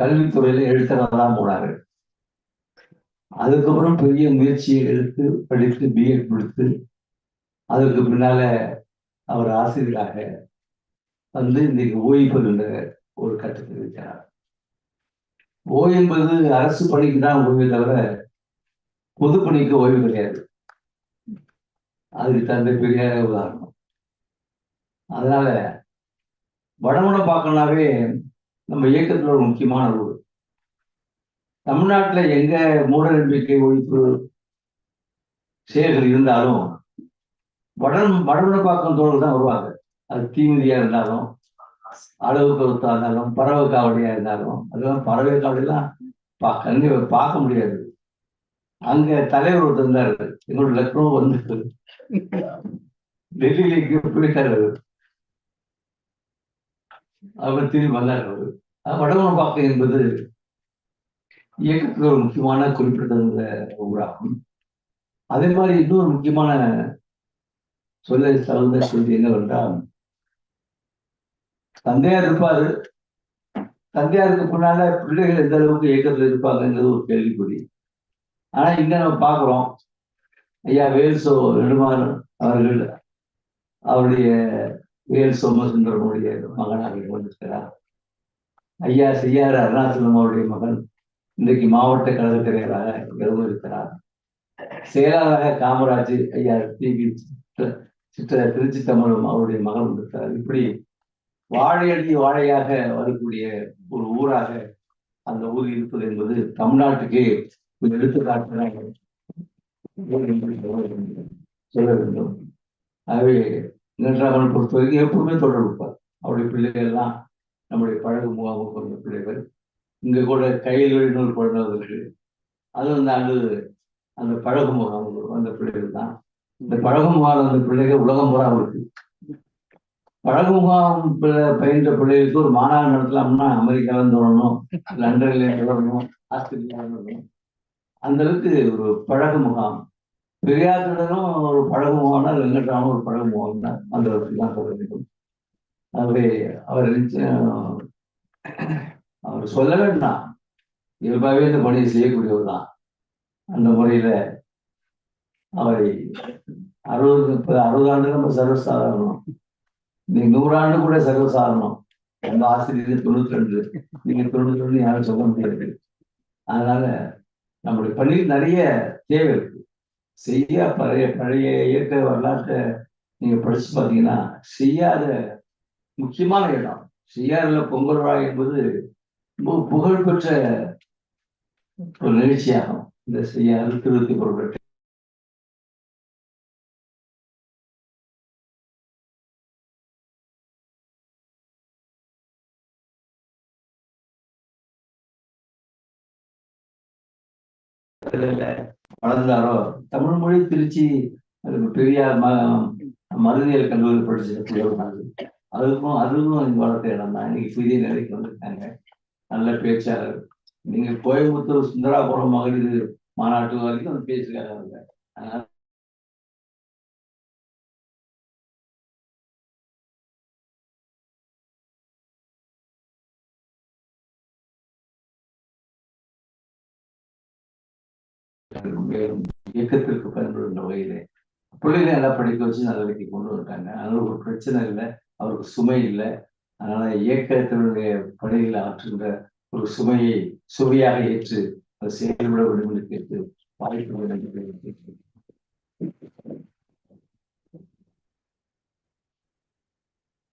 கல்வித்துறையில எழுத்தராக தான் போனாரு. அதுக்கப்புறம் பெரிய முயற்சியை எடுத்து படித்து பிஎட் கொடுத்து அதுக்கு பின்னால அவர் ஆசிரியராக வந்து இன்னைக்கு ஓய்வு ஒரு கட்டத்தில் இருக்கிறார். ஓய்வு என்பது அரசு பணிக்கு தான் ஓய்வு தவிர பொது பணிக்கு ஓய்வு கிடையாது. அதுக்கு தந்தை பெரிய உதாரணம். அதனால வடமுடம் பார்க்கணும்னாவே நம்ம இயக்கத்துல ஒரு முக்கியமான ஊர் தமிழ்நாட்டுல எங்க மூட நம்பிக்கை ஒழிப்பு செயல்கள் இருந்தாலும் வடன் வடமனப்பாக்கம் தோழர்கள் தான் வருவாங்க. அது தீமிதியா இருந்தாலும் அளவு கருத்தா இருந்தாலும் பறவை காவடியா இருந்தாலும் அதெல்லாம் பறவை காவடியெல்லாம் பா கண்ணி பார்க்க முடியாது. அங்க தலைவர் ஒருத்தர் இருந்தாரு. எங்களோட லக்னோ வந்து டெல்லியில எங்கேயோ போயிட்டாரு அவர் திரும்பி வந்தார் அவரு. வடமனப்பாக்கம் என்பது இயக்கத்தில் ஒரு முக்கியமான குறிப்பிடத்தகுந்த ஊராகும். அதே மாதிரி இன்னொரு முக்கியமான சொல்ல சார்ந்த செய்தி என்னவென்றால் தந்தையார் இருப்பாரு. தந்தையாருக்கு முன்னால பிள்ளைகள் எந்த அளவுக்கு இயக்கத்தில் இருப்பாங்கங்கிறது ஒரு கேள்விக்குறி. ஆனா இங்க நம்ம பாக்குறோம் ஐயா வேல்சோ நெடுமாறன் அவர்கள் அவருடைய வேல் சோமசுந்தரனுடைய மகனாக வந்திருக்கிறார் ஐயா செய்யார் அருணாச்சலம் அவருடைய மகன். இன்றைக்கு மாவட்ட கழகத் தலைவராக இருந்து இருக்கிறார். செயலாளராக காமராஜ் ஐயா டிவி சிற்ற திருச்சி தமிழும் அவருடைய மகன் இருக்கிறார். இப்படி வாழையடி வாழையாக வரக்கூடிய ஒரு ஊராக அந்த ஊர் இருப்பது என்பது தமிழ்நாட்டுக்கே ஒரு எடுத்துக்காட்டுதான் சொல்ல வேண்டும். ஆகவே நின்றாமல் பொறுத்தவரைக்கும் எப்பவுமே தொடர்பு இருப்பார். அவருடைய பிள்ளைகள் எல்லாம் நம்முடைய பழகு முகாமுக்கு வந்த பிள்ளைகள் இங்க கூட கையில் ஒரு குழந்தை இருக்கு. அது வந்து அது அந்த பழகு முகாம் வந்த பிள்ளைகள் தான். இந்த பழகு முகாம் வந்த பிள்ளைகள் உலகம் பூரா இருக்கு. பழகு முகாம் பயின்ற பிள்ளைகளுக்கு ஒரு மாநாடு நடத்தலாம்னா அமெரிக்கால இருந்து வரணும் லண்டன்ல இருந்து வரணும் வரணும். அந்த அளவுக்கு ஒரு பழகு முகாம். பெரியாருடனும் ஒரு பழகு முகாம்னா வெங்கட்ராமன் ஒரு பழகு முகாம் தான் அந்த அளவுக்கு தான் சொல்ல வேண்டும் அவர் அவர் சொல்ல வேண்டாம் இயல்பாகவே இந்த பணியை செய்யக்கூடியவர் தான். அந்த முறையில அவரை அறுபது முப்பது அறுபது ஆண்டு நம்ம சர்வசாதாரணம். நீ நூறாண்டு கூட சர்வசாதாரணம். அந்த ஆசிரியர் தொண்ணூத்தி ரெண்டு நீங்க தொண்ணூத்தி ரெண்டு யாரும் சொல்ல முடியாது. அதனால நம்முடைய பணியில் நிறைய தேவை இருக்கு. செய்ய பழைய பழைய இயற்கை வரலாற்றை நீங்க படிச்சு பார்த்தீங்கன்னா செய்யாத முக்கியமான இடம். சிஆர்ல பொங்கல் விழா என்பது ரொம்ப புகழ்பெற்ற ஒரு நிகழ்ச்சியாகும். இந்த சிஆர் திருத்தி பொருட்கள் வளர்ந்தாரோ தமிழ் மொழி திருச்சி அதுக்கு பெரியார் மருந்தியல் கல்லூரி படிச்சிருக்க அதுக்கும் அதுவும் வளர்த்த இடம் தான். இன்னைக்கு புதிய நிலைக்கு வந்திருக்காங்க. நல்ல பேச்சாளர். நீங்க கோயம்புத்தூர் சுந்தராபுரம் மகளிர் மாநாட்டு வரைக்கும் அந்த பேசுகிறாங்க அதனால இயக்கத்திற்கு பயன்படுகின்ற வகையிலே. பிள்ளைகளை நல்லா படிக்க வச்சு நல்ல வேலைக்கு கொண்டு வந்துட்டாங்க அதனால ஒரு பிரச்சனை இல்லை. அவருக்கு சுமை இல்லை. அதனால இயக்கத்தினுடைய பணிகளை ஆற்றுகின்ற ஒரு சுமையை சுவையாக ஏற்று அதை செயல்பட வேண்டும் என்று கேட்டு வாய்ப்பு